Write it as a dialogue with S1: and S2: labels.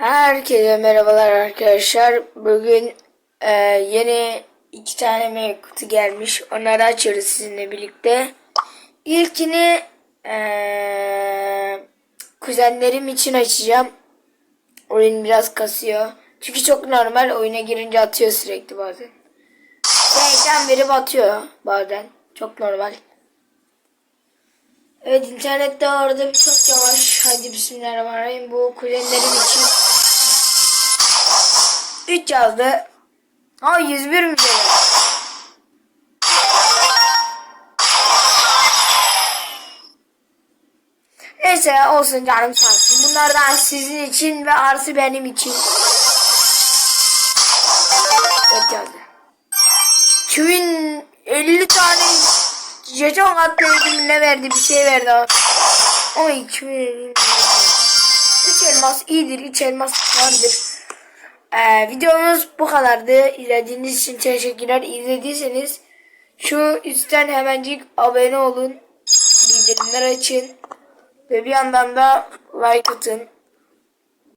S1: Herkese merhabalar arkadaşlar. Bugün e, yeni iki tane mail kutu gelmiş. Onları açıyoruz sizinle birlikte. İlkini e, kuzenlerim için açacağım. Oyun biraz kasıyor. Çünkü çok normal oyuna girince atıyor sürekli bazen. Ve ekran verip atıyor bazen. Çok normal. Evet internette orada bir çok yavaş. Hadi bismillahirrahmanirrahim. Bu kuzenlerim için 3 yazdı. Ha 101 mi dedi? Neyse olsun canım sağ olsun. Bunlardan sizin için ve arsı benim için. Evet yazdı. Kimin 50 tane jeton attı ne verdi bir şey verdi ama. Ama 2050 Üç elmas iyidir. Üç elmas vardır. Ee, videomuz bu kadardı. İzlediğiniz için teşekkürler. İzlediyseniz şu üstten hemencik abone olun. Bildirimler açın. Ve bir yandan da like atın.